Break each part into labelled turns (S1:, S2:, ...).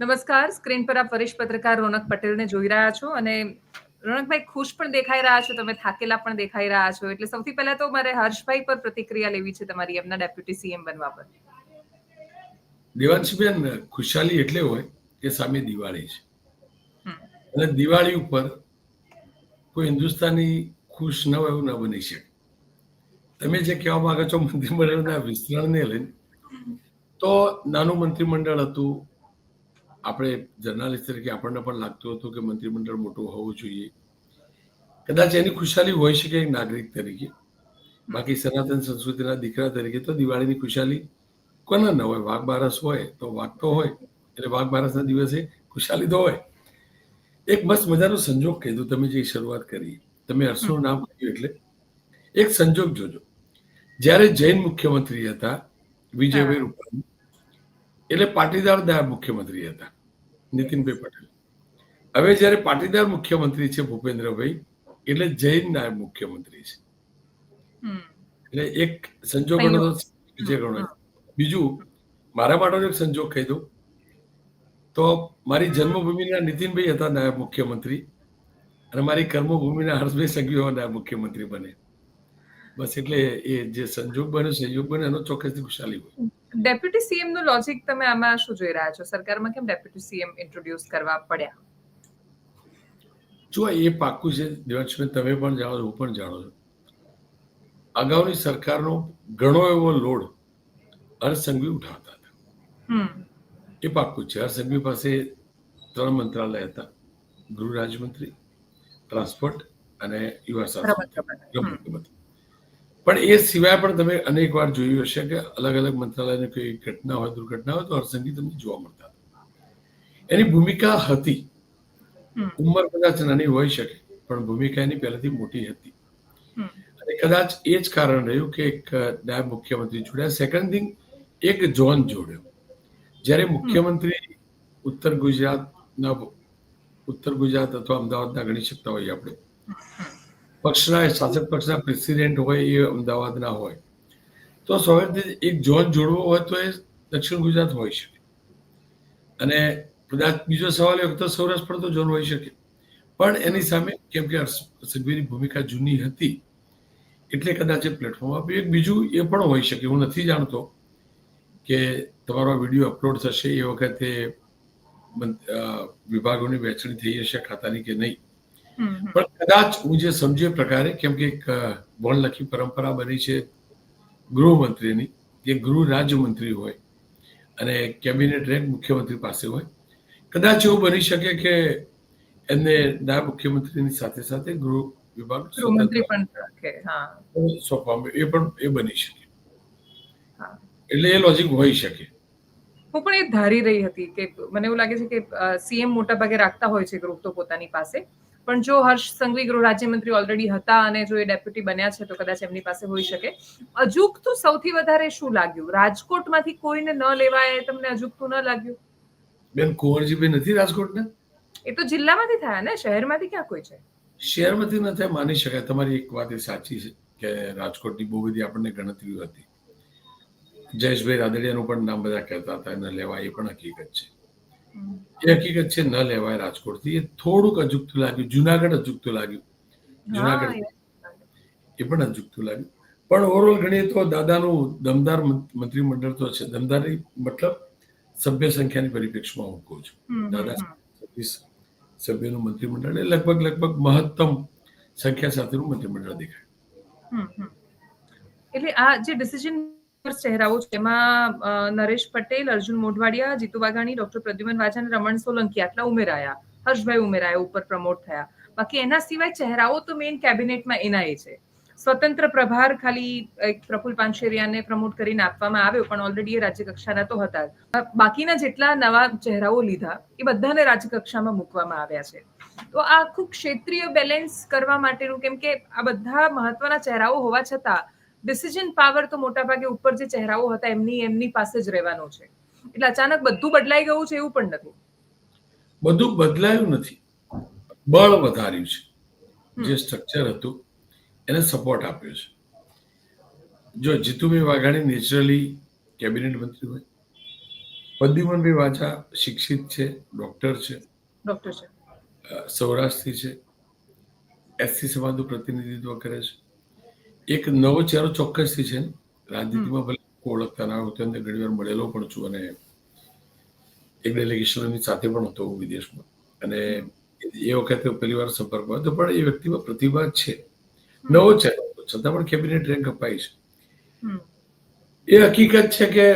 S1: નમસ્કાર. સ્ક્રીન પર આપ વરિષ્ઠ પત્રકાર રોનક પટેલને જોઈ રહ્યા છો અને રોનકભાઈ ખુશ પણ દેખાઈ રહ્યા છો તમે થાકેલા પણ દેખાઈ રહ્યા છો. એટલે સૌથી પહેલા તો મારે હર્ષભાઈ પર પ્રતિક્રિયા લેવી છે તમારી એમના ડેપ્યુટી સીએમ બનવા પર.
S2: દેવાંશીબેન ખુશાલી એટલે હોય કે સામે દિવાળી છે. અને દિવાળી ઉપર કોઈ હિન્દુસ્તાની ખુશ ન હોય એવું ન બની શકે. તમે જે કહેવા માંગો છો મંત્રીમંડળના વિસ્તરણને લઈને તો નાનું મંત્રીમંડળ હતું આપણે જર્નાલિસ્ટ તરીકે આપણને પણ લાગતું હતું કે મંત્રીમંડળ મોટું હોવું જોઈએ. કદાચ એની ખુશાલી હોઈ શકે એક નાગરિક તરીકે. બાકી સનાતન સંસ્કૃતિના દીકરા તરીકે તો દિવાળીની ખુશાલી કોના ન હોય? વાઘ બારસ હોય તો વાઘ તો હોય. એટલે વાઘ બારસના દિવસે ખુશાલી તો હોય. એક મસ્ત મજાનો સંજોગ કીધું તમે જે શરૂઆત કરી. તમે હર્ષનું નામ કહ્યું એટલે. એક સંજોગ જોજો. જ્યારે જૈન મુખ્યમંત્રી હતા, વિજયભાઈ રૂપાણી, એટલે પાટીદાર મુખ્યમંત્રી હતા. નીતિનભાઈ પટેલ. હવે જ્યારે પાટીદાર મુખ્યમંત્રી છે ભૂપેન્દ્રભાઈ એટલે જૈન નાયબ મુખ્યમંત્રી છે. એટલે એક સંજોગ ગણો તો ગણો બીજું મારા માટે એક સંજોગ કહી દઉં. તો મારી જન્મભૂમિના નીતિનભાઈ હતા નાયબ મુખ્યમંત્રી અને મારી કર્મભૂમિના હર્ષભાઈ સંઘવી નાયબ મુખ્યમંત્રી બને. બસ એટલે એ જે સંજોગ બન્યો સંયોગ બન્યો એનો ચોક્કસથી ખુશાલી હોય.
S1: ડેપ્યુટી સીએમનું લોજિક તમે આમાં શું જોઈ રહ્યા છો? સરકારમાં કેમ ડેપ્યુટી સીએમ ઇન્ટ્રોડ્યુસ કરવા પડ્યા?
S2: જો એ પાક્કું છે દિવસભાઈ તમે પણ જાણો છો હું પણ જાણો છું. અગાઉની સરકારનો ઘણો એવો લોડ હરસંઘવી ઉઠાવતા હતા. એ પાક્કું છે. હરસંઘવી પાસે ત્રણ મંત્રાલય હતા. ગૃહ રાજ્યમંત્રી ટ્રાન્સપોર્ટ અને યુવા સાંસ્કૃતિક પણ એ સિવાય પણ તમે અનેક વાર જોયું હશે કે અલગ અલગ મંત્રાલયની કોઈ ઘટના હોય દુર્ઘટના હોય તો હરસંગી તમને જોવા મળતા એની ભૂમિકા હતી. ઉંમર કદાચ નાની હોઈ શકે પણ ભૂમિકા એની પહેલાથી મોટી હતી. અને કદાચ એ જ કારણ રહ્યું કે એક નાયબ મુખ્યમંત્રી જોડ્યા સેકન્ડ થિંગ એક ઝોન જોડ્યો. જ્યારે મુખ્યમંત્રી ઉત્તર ગુજરાતના ઉત્તર ગુજરાત અથવા અમદાવાદના ગણી શકતા હોઈએ આપણે. પક્ષના શાસક પક્ષના પ્રેસિડેન્ટ હોય એ અમદાવાદના હોય. તો સ્વાભાવિક એક ઝોન જોડવો હોય તો એ દક્ષિણ ગુજરાત હોઈ શકે. અને કદાચ બીજો સવાલ એ તો સૌરાષ્ટ્ર પણ તો ઝોન હોઈ શકે. પણ એની સામે કેમ કે સંઘવીની ભૂમિકા જૂની હતી, એટલે કદાચ એ પ્લેટફોર્મ આપ્યું એક બીજું એ પણ હોઈ શકે. હું નથી જાણતો કે તમારો વીડિયો અપલોડ થશે એ વખતે વિભાગોની વહેંચણી થઈ હશે ખાતાની કે નહીં. પણ કદાચ હું જે સમજે પ્રકારે કેમ કે એક વણલખી પરંપરા બની છે ગૃહમંત્રીની કે ગૃહ રાજ્યમંત્રી હોય અને કેબિનેટ રેન્ક મુખ્યમંત્રી પાસે હોય કદાચ એવું બની શકે કે એમને નાયબ મુખ્યમંત્રીની સાથે સાથે ગૃહ વિભાગ સોંપવામાં એ પણ એ બની શકે. એટલે એ લોજિક હોઈ શકે.
S1: હું પણ એ ધારી રહી હતી કે મને એવું લાગે છે કે સીએમ મોટા ભાગે રાખતા હોય છે ગ્રુપ તો પોતાની પાસે. પણ જો હર્ષ સંઘવી ગૃહ રાજ્યમંત્રી ઓલરેડી હતા અને જો એ ડેપ્યુટી બન્યા છે તો કદાચ એમની પાસે હોઈ શકે. અજુકતું સૌથી વધારે શું લાગ્યું? રાજકોટમાંથી કોઈને ન લેવાય તમને અજુકતું ન લાગ્યું?
S2: બેન કુંવરજીભાઈ નથી રાજકોટના?
S1: એ તો જિલ્લામાંથી થયા ને? શહેરમાંથી ક્યાં કોઈ છે?
S2: શહેરમાંથી ન થાય માની શકાય. તમારી એક વાત એ સાચી છે કે રાજકોટની બહુ બધી આપણને ગણતરીઓ હતી. જયેશભાઈ રાદડિયાનું પણ નામ બધા કહેતા હતા ન લેવા એ પણ હકીકત છે. એ હકીકત છે ન લેવાય રાજકોટથી. એ થોડુંક અજુકતું લાગ્યું. જુનાગઢ અજુકતું લાગ્યું. જુનાગઢ એ પણ અજુકતું લાગ્યું. પણ ઓવરઓલ ગણીએ તો દાદાનું દમદાર મંત્રીમંડળ તો છે. દમદારી મતલબ સભ્ય સંખ્યાની પરિપ્રેક્ષમાં હું કહું છું. દાદા છવ્વીસ સભ્યનું મંત્રીમંડળ એ લગભગ લગભગ મહત્તમ સંખ્યા સાથેનું મંત્રીમંડળ દેખાય.
S1: એટલે આ જે ડિસિઝન ચહેરાઓ છે. નરેશ પટેલ, અર્જુન મોઢવાડિયા, જીતુ વાઘાણી, ડોક્ટર પ્રદ્યુમન વાજા અને રમણ સોલંકી આટલા ઉમેરાયા. હર્ષભાઈ ઉમેરાયા, ઉપર પ્રમોટ થયા. બાકી એના સિવાય ચહેરાઓ તો મેઇન કેબિનેટમાં એના એ છે. સ્વતંત્ર પ્રભાર ખાલી એક પ્રફુલ પાનશેરિયાને પ્રમોટ કરીને આપવામાં આવ્યો, પણ ઓલરેડી એ રાજ્ય તો હતા. બાકીના જેટલા નવા ચહેરાઓ લીધા, એ બધાને રાજ્ય કક્ષામાં મૂકવામાં આવ્યા છે. તો આ આખું ક્ષેત્રીય બેલેન્સ કરવા માટેનું, કેમ કે આ બધા મહત્વના ચહેરાઓ હોવા છતાં ડિસિઝન પાવર તો મોટાભાગે ઉપર જે ચહેરાઓ હતા એમની એમની પાસે જ રહેવાનો છે. એટલે અચાનક બધું બદલાઈ ગયું છે એવું પણ નથી.
S2: બધું બદલાયું નથી. બળ વધાર્યું છે. જે સ્ટ્રક્ચર હતું એને સપોર્ટ આપ્યો છે. જો જીતુભાઈ વાઘાણી નેચરલી કેબિનેટ મંત્રી હોય પદ્યુમનભાઈ વાજા શિક્ષિત છે ડોક્ટર છે
S1: ડોક્ટર છે.
S2: સૌરાષ્ટ્રથી છે એસસી સમાજનું પ્રતિનિધિત્વ કરે છે. એક નવો ચહેરો ચોક્કસથી છે. રાજનીતિમાં ભલે ઓળખતા ના હોય તો ઘણી વાર મળેલો પણ છું અને એક ડેલિગેશનની સાથે પણ હતો હું વિદેશમાં. અને એ વખતે પહેલી વાર સંપર્કમાં હતો પણ એ વ્યક્તિમાં પ્રતિભા છે. નવો ચહેરો છતાં પણ કેબિનેટ રેન્ક અપાઈ છે. એ હકીકત છે કે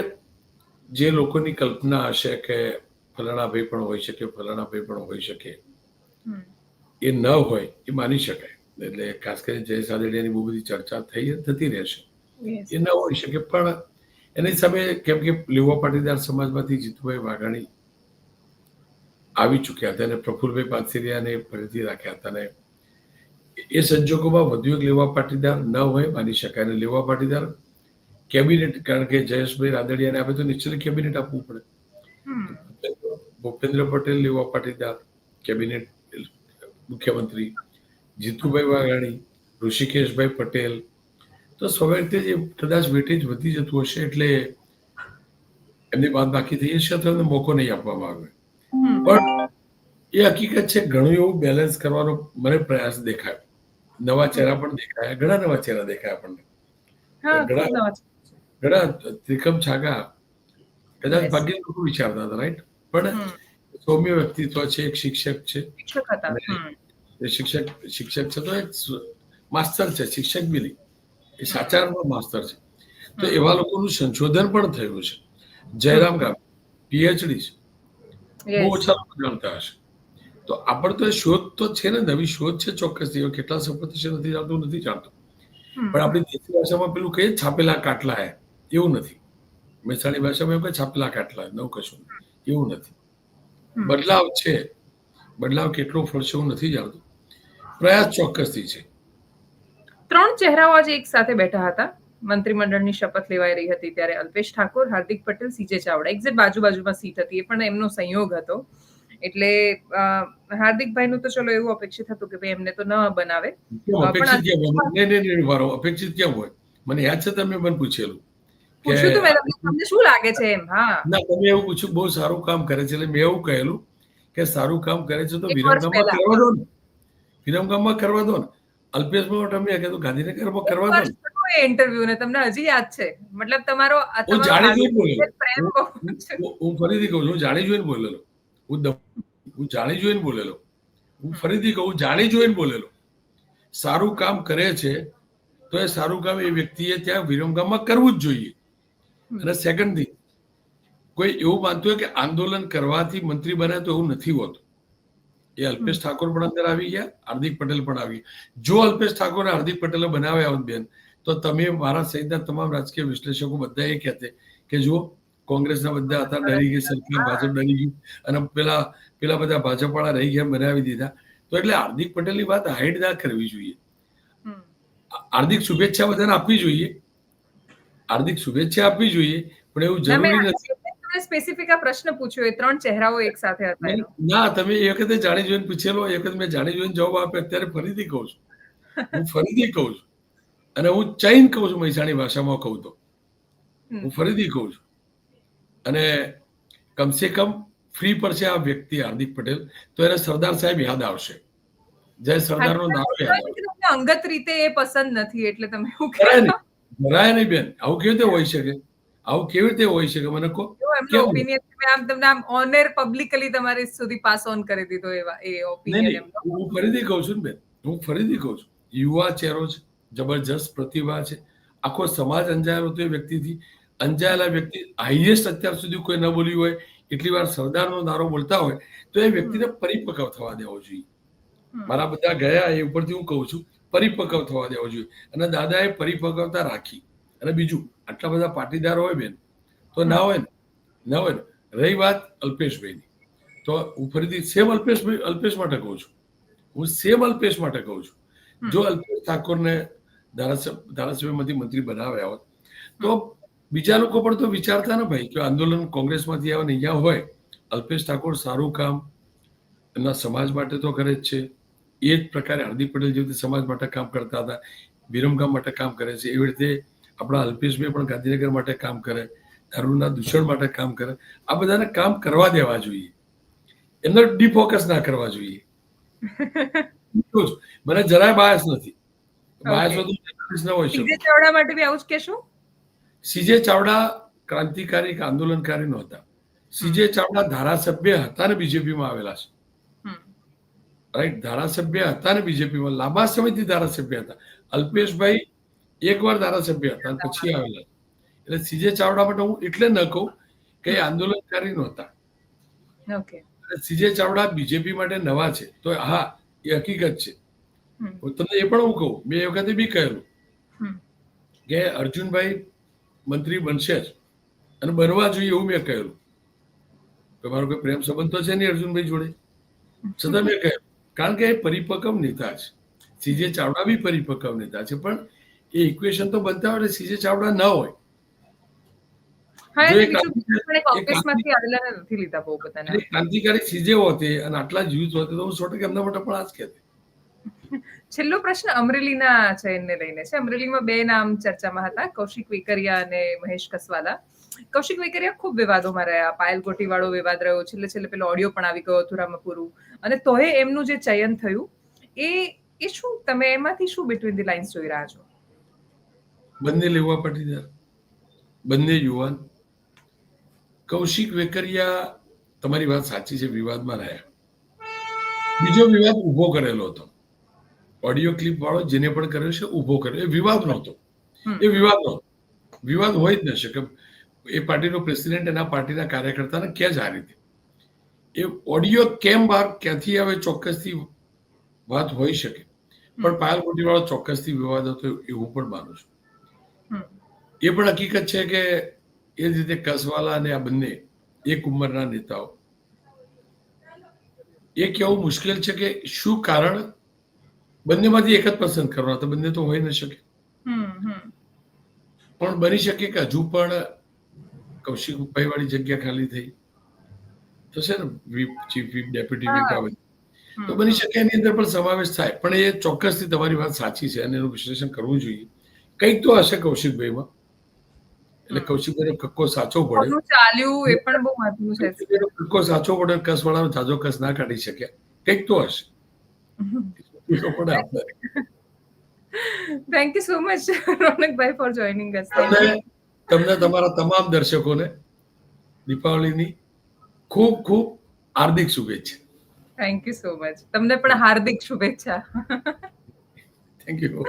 S2: જે લોકોની કલ્પના હશે કે ફલાણા ભાઈ પણ હોઈ શકે ફલાણા ભાઈ પણ હોઈ શકે એ ન હોય એ માની શકાય. એટલે ખાસ કરીને જય સાદડિયાની બહુ બધી ચર્ચા થઈ થતી રહેશે. એ ન હોઈ શકે પણ એની સામે કેમ કે લેવા પાટીદાર સમાજમાંથી જીતુભાઈ વાઘાણી આવી ચૂક્યા હતા અને પ્રફુલભાઈ પાનસેરિયાને ફરીથી રાખ્યા હતા અને એ સંજોગોમાં વધુ એક લેવા પાટીદાર ન હોય માની શકાય. અને લેવા પાટીદાર કેબિનેટ કારણ કે જયેશભાઈ રાદડિયાને આપે તો નિશ્ચિત કેબિનેટ આપવું પડે. ભૂપેન્દ્ર પટેલ લેવા પાટીદાર કેબિનેટ મુખ્યમંત્રી જીતુભાઈ વાઘાણી ઋષિકેશભાઈ પટેલ. તો સ્વાભાવિક જે કદાચ વેટેજ વધી જતું હશે એટલે એમની બાદ બાકી થઈ હશે અથવા એમને મોકો નહીં આપવામાં આવે. પણ એ હકીકત છે ઘણું એવું બેલેન્સ કરવાનો મને પ્રયાસ દેખાયો. નવા ચહેરા પણ દેખાયા ઘણા નવા ચહેરા દેખાયા આપણને. ઘણા- ત્રિકમ છાગા. કદાચ. ભાગ્ય લોકો વિચારતા હતા રાઈટ પણ સૌમ્ય વ્યક્તિત્વ છે એક શિક્ષક છે.
S1: શિક્ષક હતા હમ.
S2: એ શિક્ષક શિક્ષક છે તો એક માસ્તર છે શિક્ષક બી નહીં એ સાચારમાં માસ્તર છે. તો. એવા લોકોનું સંશોધન પણ થયું છે. જયરામ ગામ પીએચડી છે. બહુ. ઓછા જાણતા હશે. તો આપણે તો શોધ તો છે ને નવી શોધ છે ચોક્કસથી હવે કેટલા સફળ થશે નથી જાણતું નથી જાણતું. પણ આપણી દેશી ભાષામાં પેલું કહીએ છાપેલા કાટલા હે. એવું નથી. મહેસાણી ભાષામાં એવું કહે છાપેલા કાટલા નવું કશું. એવું નથી. બદલાવ છે. બદલાવ કેટલો ફળશે એવું નથી જાણતો. પ્રયાસ ચોક્કસથી છે.
S1: ત્રણ ચહેરાઓ આજે એક સાથે બેઠા હતા. મંત્રીમંડળની શપથ લેવાઈ રહી હતી ત્યારે Alpesh Thakor Hardik Patel C J Chavda. Exact બાજુ બાજુમાં સીટ હતી એ પણ એમનો સંયોગ હતો. એટલે હાર્દિકભાઈનું તો ચલો એવું અપેક્ષિત હતું કે ભાઈ એમને તો ન બનાવે.
S2: અપેક્ષિત કેમ હોય? મને યાદ છે તમે મને પૂછેલું
S1: પૂછ્યું તું તમને, શું લાગે છે એમ? હા.
S2: ના તમે એવું પૂછ્યું બહુ સારું કામ કરે છે. એટલે મેં એવું કહેલું કે સારું કામ કરે છે તો
S1: વર્ષ
S2: કરવા દો ને. વિરમગામમાં કરવા દો ને. અલ્પેશમાં ટમ્યા કે તો ગાંધીનગરમાં કરવા દો ને.
S1: ઇન્ટરવ્યુ ને તમને હજી યાદ છે. મતલબ તમારો
S2: હું જાણી જોઈને
S1: બોલેલો
S2: હું- ફરીથી કહું છું હું જાણી જોઈને બોલેલો. હું હું જાણી જોઈને બોલેલો. હું ફરીથી કહું જાણી જોઈને બોલેલો. સારું કામ કરે છે તો એ સારું કામ એ વ્યક્તિએ ત્યાં વિરમગામમાં કરવું જ જોઈએ. અને સેકન્ડ થિંગ કોઈ એવું માનતું હોય કે આંદોલન કરવાથી મંત્રી બને તો એવું નથી હોતું. એ અલ્પેશ ઠાકોર પણ અંદર આવી ગયા હાર્દિક પટેલ પણ આવી જો અલ્પેશ ઠાકોર હાર્દિક પટેલે બનાવ્યા હોત બેન તો તમે મારા સહિતના તમામ રાજકીય વિશ્લેષકો બધા એ કહેતે કે જુઓ કોંગ્રેસના બધા હતા ડરી ગઈ સરકાર ભાજપ ડરી ગયું અને પેલા પેલા બધા ભાજપવાળા રહી ગયા બનાવી દીધા. તો એટલે હાર્દિક પટેલની વાત હાઈડ ના કરવી જોઈએ. હાર્દિક શુભેચ્છા બધાને આપવી જોઈએ. હાર્દિક શુભેચ્છા આપવી જોઈએ પણ એવું જરૂરી નથી.
S1: તમને સ્પેસિફિક આ પ્રશ્ન પૂછ્યો એ ત્રણ ચહેરાઓ એક સાથે હતા
S2: ના તમે એ વખતે જાણી જોઈને પૂછેલો એ વખતે મેં જાણી જોઈને જવાબ આપ્યો અત્યારે ફરીથી કહું છું. હું ફરીથી કહું છું. અને હું ચૈન કહું છું મહેસાણી ભાષામાં કહું તો. હું ફરીથી કહું છું. અને કમસે કમ ફ્રી પડશે આ વ્યક્તિ હાર્દિક પટેલ તો એને સરદાર સાહેબ યાદ આવશે. જય સરદારનો નારો યાદ
S1: અંગત રીતે એ પસંદ નથી એટલે તમે
S2: જરાય નહીં. બેન. આવું કેવી રીતે હોઈ શકે? આવું કેવી રીતે હોઈ શકે? મને કહો.
S1: એવો ઓપિનિયન મેં આમ તમને આમ ઓનર પબ્લિકલી તમારી સુધી પાસ ઓન કરી દીધો એવા એ ઓપિનિયન
S2: હું ફરીથી કહું છું ને બેન હું ફરીથી કહું છું યુવા ચહેરો છે જબરજસ્ત પ્રતિભા છે આખો સમાજ અંજાયેલો હતો એ વ્યક્તિથી અંજાયેલા વ્યક્તિ હાઈએસ્ટ અત્યાર સુધી કોઈ ન બોલ્યું હોય એટલી વાર સરદારનો નારો બોલતા હોય તો એ વ્યક્તિને પરિપક્વ થવા દેવો જોઈએ. મારા બધા ગયા એ ઉપરથી હું કહું છું પરિપક્વ થવા દેવો જોઈએ. અને દાદાએ પરિપક્વતા રાખી. અને બીજું આટલા બધા પાટીદારો હોય બેન તો ના હોય ને ના હોય ને રહી વાત અલ્પેશભાઈની. તો હું ફરીથી સેમ અલ્પેશભાઈ અલ્પેશ માટે કહું છું. હું સેમ અલ્પેશ માટે કહું છું. જો અલ્પેશ ઠાકોરને ધારાસભ્ય ધારાસભ્યમાંથી મંત્રી બનાવ્યા હોત તો બીજા લોકો પણ તો વિચારતા ને ભાઈ કે આંદોલન કોંગ્રેસમાંથી આવે ને અહીંયા હોય અલ્પેશ ઠાકોર સારું કામ એમના સમાજ માટે તો કરે જ છે. એ જ પ્રકારે હાર્દિક પટેલ જેવી રીતે સમાજ માટે કામ કરતા હતા વિરમગામ માટે કામ કરે છે એવી રીતે આપણા અલ્પેશભાઈ પણ ગાંધીનગર માટે કામ કરે. દારૂના દૂષણ માટે કામ કરે. આ બધાને કામ કરવા દેવા જોઈએ. એમને ડિફોકસ ના કરવા જોઈએ. મને જરાય બાયસ નથી. Bias
S1: Okay.
S2: ના હોય
S1: સીજે ચાવડા માટે બી આવું જ કહેશું?
S2: સીજે ચાવડા ક્રાંતિકારી કે આંદોલનકારી નહોતા. સીજે ચાવડા ધારાસભ્ય હતા ને બીજેપીમાં આવેલા છે. રાઈટ? ધારાસભ્ય હતા ને બીજેપીમાં. લાંબા સમયથી ધારાસભ્ય હતા. અલ્પેશભાઈ એકવાર ધારાસભ્ય હતા પછી આવેલા એટલે સીજે ચાવડા માટે હું એટલે ન કહું કે આંદોલનકારી નહોતા.
S1: ઓકે.
S2: સીજે ચાવડા બીજેપી માટે નવા છે. તો હા એ હકીકત છે. તમને એ પણ હું કહું મેં એ વખતે બી કહેલું કે અર્જુનભાઈ મંત્રી બનશે જ. અને બનવા જોઈએ એવું મેં કહેલું. કે મારો કોઈ પ્રેમ સંબંધ તો છે નહીં અર્જુનભાઈ જોડે. છતાં મેં કહ્યું કારણ કે એ પરિપક્વ નેતા છે. સીજે ચાવડા બી પરિપક્વ નેતા છે. પણ એ ઇક્વેશન તો બનતા હોય એટલે સીજે ચાવડા ન હોય. ક્રાંતિકારી સીજે હોતે અને આટલા યુથ હોતે તો હું સો ટકા એમના માટે પણ આ જ કહેતે
S1: છેલ્લો પ્રશ્ન અમરેલીના ચયનને લઈને છે. અમરેલીમાં બે નામ ચર્ચામાં હતા કૌશિક વેકરિયા અને મહેશ કસવાલા. કૌશિક વેકરિયા ખૂબ વિવાદોમાં રહ્યા પાયલ ગોટીવાળો વિવાદ રહ્યો છેલ્લે છેલ્લે પેલો ઓડિયો પણ આવી ગયો હતો રામપુરું અને તોય એમનું જે ચયન થયું એ એ શું તમે એમાંથી શું બિટવીન ધી લાઇન્સ જોઈ રહ્યા છો?
S2: બંને લેવા પાટીદાર બંને યુવાન. કૌશિક વેકરિયા તમારી વાત સાચી છે વિવાદમાં રહ્યા. બીજો વિવાદ ઊભો કરેલો હતો. ઓડિયો ક્લિપ વાળો જેને પણ કર્યો છે ઊભો કર્યો. એ વિવાદ નહોતો. એ વિવાદ નહોતો. વિવાદ હોય જ ન શકે. એ પાર્ટીનો પ્રેસિડેન્ટ એના પાર્ટીના કાર્યકર્તાને ક્યાં જ આ રીતે. એ ઓડિયો કેમ બહાર ક્યાંથી આવે ચોક્કસથી વાત હોઈ શકે. પણ પાયલ વાળો ચોક્કસથી વિવાદ હતો એવું પણ માનું છું. એ પણ હકીકત છે કે એ જ રીતે કસવાલા અને આ બંને એક ઉંમરના નેતાઓ. એ કહેવું મુશ્કેલ છે કે શું કારણ બંનેમાંથી એક જ પસંદ કરવાનો તો બંને તો હોઈ ન શકે. પણ બની શકે કે હજુ પણ કૌશિકભાઈ વાળી જગ્યા ખાલી થઈ. છે ને whip chief whip deputy whip આવે તો બની શકે એની અંદર પણ સમાવેશ થાય. પણ એ ચોક્કસથી તમારી વાત સાચી છે અને એનું વિશ્લેષણ કરવું જોઈએ. કંઈક તો હશે કૌશિકભાઈમાં. એટલે કૌશિકભાઈને કક્કો સાચો પડે.
S1: ચાલ્યું એ પણ બહુ મહત્વનું છે.
S2: કક્કો સાચો પડે કસ વાળા જાજો કસ ના કાઢી શક્યા કંઈક તો હશે.
S1: થેન્ક યુ સો મચ રોનકભાઈ ફોર જોઈનિંગ અસ
S2: તમને તમને તમારા તમામ દર્શકોને દીપાવલીની ખૂબ ખૂબ હાર્દિક શુભેચ્છા.
S1: થેન્ક યુ સો મચ તમને પણ હાર્દિક શુભેચ્છા.
S2: Thank you